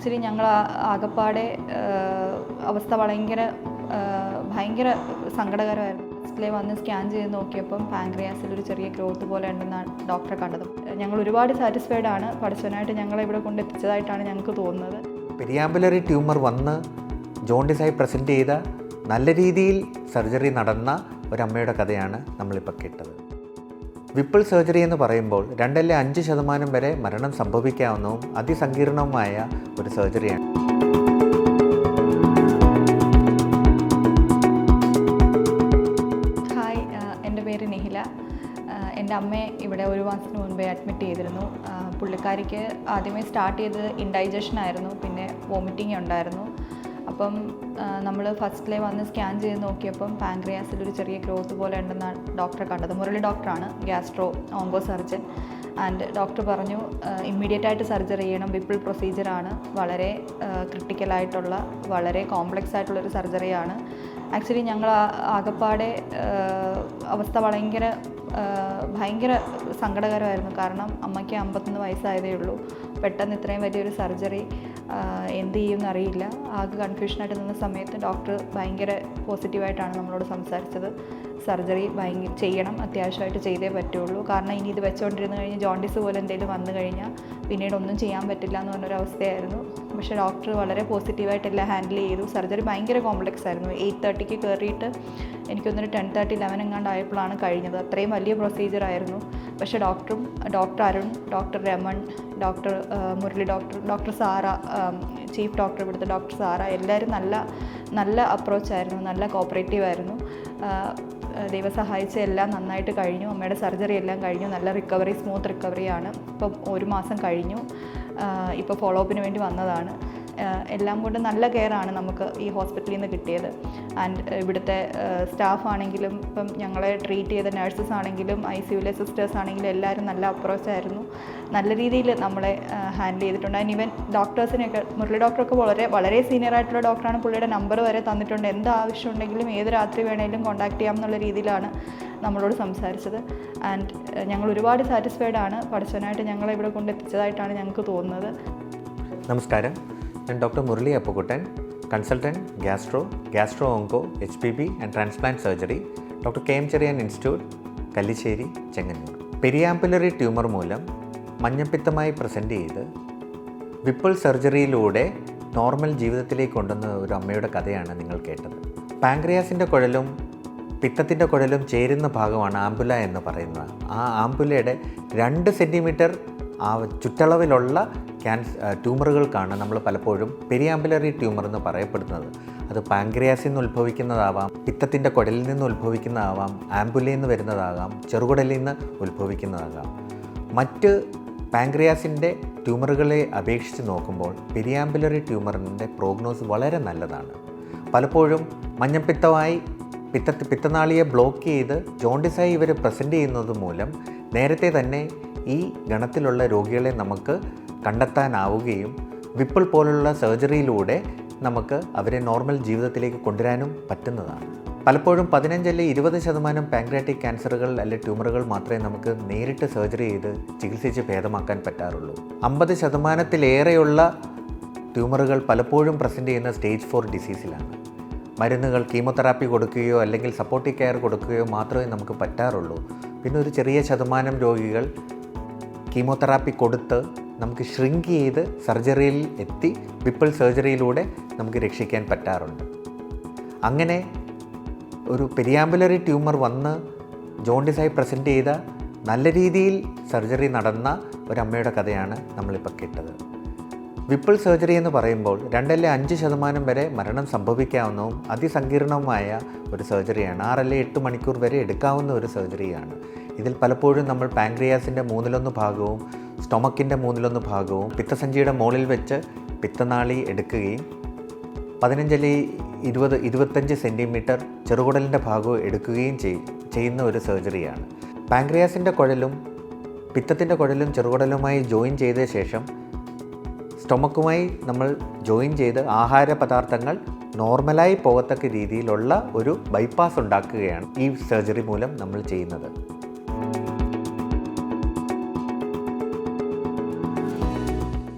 Actually ഞങ്ങൾ ആകപ്പാടെ അവസ്ഥ ഭയങ്കര ഭയങ്കര സങ്കടകരമായിരുന്നു. ഡിസ്പ്ലേ വന്ന് സ്കാൻ ചെയ്ത് നോക്കിയപ്പം പാങ്ക്രിയാസിൽ ഒരു ചെറിയ ഗ്രോത്ത് പോലെ ഉണ്ടെന്നാണ് ഡോക്ടറെ കണ്ടത്. ഞങ്ങൾ ഒരുപാട് സാറ്റിസ്ഫൈഡ് ആണ്. പഠിച്ചവനായിട്ട് ഞങ്ങളെ ഇവിടെ കൊണ്ടെത്തിച്ചതായിട്ടാണ് ഞങ്ങൾക്ക് തോന്നുന്നത്. പെരിയാമ്പുലറി ട്യൂമർ വന്ന് ജോണ്ടിസായി പ്രസന്റ് ചെയ്ത നല്ല രീതിയിൽ സർജറി നടന്ന ഒരമ്മയുടെ കഥയാണ് നമ്മളിപ്പോൾ കേട്ടത്. വിപ്പിൾ സർജറി എന്ന് പറയുമ്പോൾ രണ്ടല്ലേ അഞ്ച് ശതമാനം വരെ മരണം സംഭവിക്കാവുന്നതും അതിസങ്കീർണവുമായ ഒരു സർജറിയാണ്. ഹായ് എന്റെ പേര് നിഹില. എന്റെ അമ്മയെ ഇവിടെ ഒരു മാസത്തിന് മുൻപേ അഡ്മിറ്റ് ചെയ്തിരുന്നു. ആഹ്, പുള്ളിക്കാരിക്ക് ആദ്യമേ സ്റ്റാർട്ട് ചെയ്തത് ഇൻഡൈജഷൻ ആയിരുന്നു. പിന്നെ വോമിറ്റിംഗ് ഉണ്ടായിരുന്നു. അപ്പം നമ്മൾ ഫസ്റ്റിലെ വന്ന് സ്കാൻ ചെയ്ത് നോക്കിയപ്പം പാൻക്രിയാസിൽ ഒരു ചെറിയ ഗ്രോത്ത് പോലെ ഉണ്ടെന്നാണ് ഡോക്ടറെ കണ്ടത്. മുരളി ഡോക്ടറാണ് gastro onco surgeon and doctor പറഞ്ഞു ഇമ്മീഡിയറ്റ് ആയിട്ട് സർജറി ചെയ്യണം. വിപ്പിൾ പ്രൊസീജിയറാണ് വളരെ ക്രിട്ടിക്കലായിട്ടുള്ള വളരെ കോംപ്ലക്സ് ആയിട്ടുള്ളൊരു സർജറിയാണ് ആക്ച്വലി ഞങ്ങൾ ആകപ്പാടെ അവസ്ഥ ഭയങ്കര ഭയങ്കര സങ്കടകരമായിരുന്നു. കാരണം അമ്മയ്ക്ക് അമ്പത്തൊന്ന് വയസ്സായതേ ഉള്ളൂ. പെട്ടെന്ന് ഇത്രയും വലിയൊരു സർജറി എന്ത് ചെയ്യുമെന്ന് അറിയില്ല. ആകെ കൺഫ്യൂഷനായിട്ട് നിന്ന സമയത്ത് ഡോക്ടർ ഭയങ്കര പോസിറ്റീവായിട്ടാണ് നമ്മളോട് സംസാരിച്ചത്. സർജറി ഭയങ്കര ചെയ്യണം അത്യാവശ്യമായിട്ട് ചെയ്തേ പറ്റുള്ളൂ. കാരണം ഇനി ഇത് വെച്ചുകൊണ്ടിരുന്ന് കഴിഞ്ഞ് ജോണ്ടിസ് പോലെ എന്തെങ്കിലും വന്നു കഴിഞ്ഞാൽ പിന്നീട് ഒന്നും ചെയ്യാൻ പറ്റില്ല എന്ന് പറഞ്ഞൊരു അവസ്ഥയായിരുന്നു. പക്ഷേ ഡോക്ടർ വളരെ പോസിറ്റീവായിട്ട് എല്ലാം ഹാൻഡിൽ ചെയ്തു. സർജറി ഭയങ്കര കോംപ്ലക്സ് ആയിരുന്നു. എയ്റ്റ് തേർട്ടിക്ക് കയറിയിട്ട് എനിക്കൊന്നൊരു ടെൻ തേർട്ടി ലെവൻ എങ്ങാണ്ട് ആയപ്പോഴാണ് കഴിഞ്ഞത്. അത്രയും വലിയ പ്രൊസീജിയർ ആയിരുന്നു. പക്ഷേ ഡോക്ടറും doctor Arun doctor Raman doctor Murali doctor doctor Sara chief doctor ഇവിടുത്തെ ഡോക്ടർ സാറ എല്ലാവരും നല്ല നല്ല അപ്രോച്ചായിരുന്നു നല്ല കോപ്പറേറ്റീവ് ആയിരുന്നു. ദൈവം സഹായിച്ച് എല്ലാം നന്നായിട്ട് കഴിഞ്ഞു അമ്മയുടെ സർജറി എല്ലാം കഴിഞ്ഞു നല്ല റിക്കവറി സ്മൂത്ത് റിക്കവറിയാണ് ഇപ്പം ഒരു മാസം കഴിഞ്ഞു. ഇപ്പോൾ ഫോളോ അപ്പിന് വേണ്ടി വന്നതാണ്. എല്ലാം കൊണ്ട് നല്ല കെയർ ആണ് നമുക്ക് ഈ ഹോസ്പിറ്റലിൽ നിന്ന് കിട്ടിയത്. ആൻഡ് ഇവിടുത്തെ സ്റ്റാഫ് ആണെങ്കിലും ഇപ്പം ഞങ്ങളെ ട്രീറ്റ് ചെയ്ത നഴ്സസ് ആണെങ്കിലും ഐ സിയുലെ സിസ്റ്റേഴ്സ് ആണെങ്കിലും എല്ലാവരും നല്ല അപ്രോച്ച് ആയിരുന്നു നല്ല രീതിയിൽ നമ്മളെ ഹാൻഡിൽ ചെയ്തിട്ടുണ്ട്. ആൻഡ് ഈവൻ ഡോക്ടേഴ്സിനെയൊക്കെ മുരളി ഡോക്ടറൊക്കെ വളരെ വളരെ സീനിയർ ആയിട്ടുള്ള ഡോക്ടറാണ്. പുള്ളിയുടെ നമ്പർ വരെ തന്നിട്ടുണ്ട്. എന്ത് ആവശ്യമുണ്ടെങ്കിലും ഏത് രാത്രി വേണമെങ്കിലും കോൺടാക്ട് ചെയ്യാം എന്നുള്ള രീതിയിലാണ് നമ്മളോട് സംസാരിച്ചത്. ആൻഡ് ഞങ്ങൾ ഒരുപാട് സാറ്റിസ്ഫൈഡ് ആണ്. പഠിച്ചവനായിട്ട് ഞങ്ങളെ ഇവിടെ കൊണ്ടെത്തിച്ചതായിട്ടാണ് ഞങ്ങൾക്ക് തോന്നുന്നത്. നമസ്കാരം. ഞാൻ doctor Murali Appukuttan consultant gastro gastro onco H P B and transplant surgery doctor K M Cherian institute Kallissery Chengannur periampullary tumour മൂലം മഞ്ഞപ്പിത്തമായി പ്രസന്റ് ചെയ്ത് വിപ്പിൾ സർജറിയിലൂടെ നോർമൽ ജീവിതത്തിലേക്ക് കൊണ്ടുവന്ന ഒരു അമ്മയുടെ കഥയാണ് നിങ്ങൾ കേട്ടത്. പാങ്ക്രിയാസിന്റെ കുഴലും പിത്തത്തിന്റെ കുഴലും ചേരുന്ന ഭാഗമാണ് ആംബുല എന്ന് പറയുന്നത്. ആ ആംബുലയുടെ രണ്ട് സെന്റിമീറ്റർ ആ ചുറ്റളവിലുള്ള ക്യാൻസ് ട്യൂമറുകൾക്കാണ് നമ്മൾ പലപ്പോഴും പെരിയാമ്പുലറി ട്യൂമർ എന്ന് പറയപ്പെടുന്നത്. അത് പാങ്ക്രിയാസിൽ നിന്ന് ഉത്ഭവിക്കുന്നതാവാം പിത്തത്തിന്റെ കുടലിൽ നിന്ന് ഉത്ഭവിക്കുന്നതാവാം ആംബുലയിൽ നിന്ന് വരുന്നതാകാം ചെറുകുടലിൽ നിന്ന് ഉത്ഭവിക്കുന്നതാകാം. മറ്റ് പാങ്ക്രിയാസിന്റെ ട്യൂമറുകളെ അപേക്ഷിച്ച് നോക്കുമ്പോൾ പെരിയാമ്പുലറി ട്യൂമറിന്റെ പ്രോഗ്നോസ് വളരെ നല്ലതാണ്. പലപ്പോഴും മഞ്ഞപ്പിത്തമായി പിത്ത പിത്തനാളിയെ ബ്ലോക്ക് ചെയ്ത് ജോണ്ടിസായി ഇവർ പ്രസന്റ് ചെയ്യുന്നത് മൂലം നേരത്തെ തന്നെ ഈ ഗണത്തിലുള്ള രോഗികളെ നമുക്ക് കണ്ടെത്താനാവുകയും വിപ്പിൾ പോലുള്ള സർജറിയിലൂടെ നമുക്ക് അവരെ നോർമൽ ജീവിതത്തിലേക്ക് കൊണ്ടുവരാനും പറ്റുന്നതാണ്. പലപ്പോഴും പതിനഞ്ചല്ല ഇരുപത് ശതമാനം പാങ്ക്രാറ്റിക് ക്യാൻസറുകൾ അല്ലെ ട്യൂമറുകൾ മാത്രമേ നമുക്ക് നേരിട്ട് സർജറി ചെയ്ത് ചികിത്സിച്ച് ഭേദമാക്കാൻ പറ്റാറുള്ളൂ. അമ്പത് ശതമാനത്തിലേറെയുള്ള ട്യൂമറുകൾ പലപ്പോഴും പ്രസന്റ് ചെയ്യുന്ന സ്റ്റേജ് ഫോർ ഡിസീസിലാണ്. മരുന്നുകൾ കീമോതെറാപ്പി കൊടുക്കുകയോ അല്ലെങ്കിൽ സപ്പോർട്ടീവ് കെയർ കൊടുക്കുകയോ മാത്രമേ നമുക്ക് പറ്റാറുള്ളൂ. പിന്നെ ഒരു ചെറിയ ശതമാനം രോഗികൾ കീമോതെറാപ്പി കൊടുത്ത് നമുക്ക് ഷ്രിങ്ക് ചെയ്ത് സർജറിയിൽ എത്തി വിപ്പിൾ സർജറിയിലൂടെ നമുക്ക് രക്ഷിക്കാൻ പറ്റാറുണ്ട്. അങ്ങനെ ഒരു പെരിയാമ്പുലറി ട്യൂമർ വന്ന് ജോണ്ടിസായി പ്രസന്റ് ചെയ്ത നല്ല രീതിയിൽ സർജറി നടന്ന ഒരമ്മയുടെ കഥയാണ് നമ്മളിപ്പോൾ കേട്ടത്. വിപ്പിൾ സർജറി എന്ന് പറയുമ്പോൾ രണ്ടല്ലേ അഞ്ച് ശതമാനം വരെ മരണം സംഭവിക്കാവുന്നതും അതിസങ്കീർണവുമായ ഒരു സർജറിയാണ് ആറല്ല എട്ട് മണിക്കൂർ വരെ എടുക്കാവുന്ന ഒരു സർജറിയാണ് ഇതിൽ പലപ്പോഴും നമ്മൾ പാങ്ക്രിയാസിന്റെ മൂന്നിലൊന്ന് ഭാഗവും സ്റ്റൊമക്കിന്റെ മൂന്നിലൊന്ന് ഭാഗവും പിത്തസഞ്ചിയുടെ മുകളിൽ വെച്ച് പിത്തനാളി എടുക്കുകയും പതിനഞ്ചല്ലി ഇരുപത് ഇരുപത്തഞ്ച് സെന്റിമീറ്റർ ചെറുകുടലിന്റെ ഭാഗവും എടുക്കുകയും ചെയ്- ചെയ്യുന്ന ഒരു സർജറിയാണ്. പാങ്ക്രിയാസിന്റെ കുഴലും പിത്തത്തിന്റെ കുഴലും ചെറുകുടലുമായി ജോയിൻ ചെയ്ത ശേഷം സ്റ്റൊമക്കുമായി നമ്മൾ ജോയിൻ ചെയ്ത് ആഹാര പദാർത്ഥങ്ങൾ നോർമലായി പോകത്തക്ക രീതിയിലുള്ള ഒരു ബൈപ്പാസ് ഉണ്ടാക്കുകയാണ് ഈ സർജറി മൂലം നമ്മൾ ചെയ്യുന്നത്.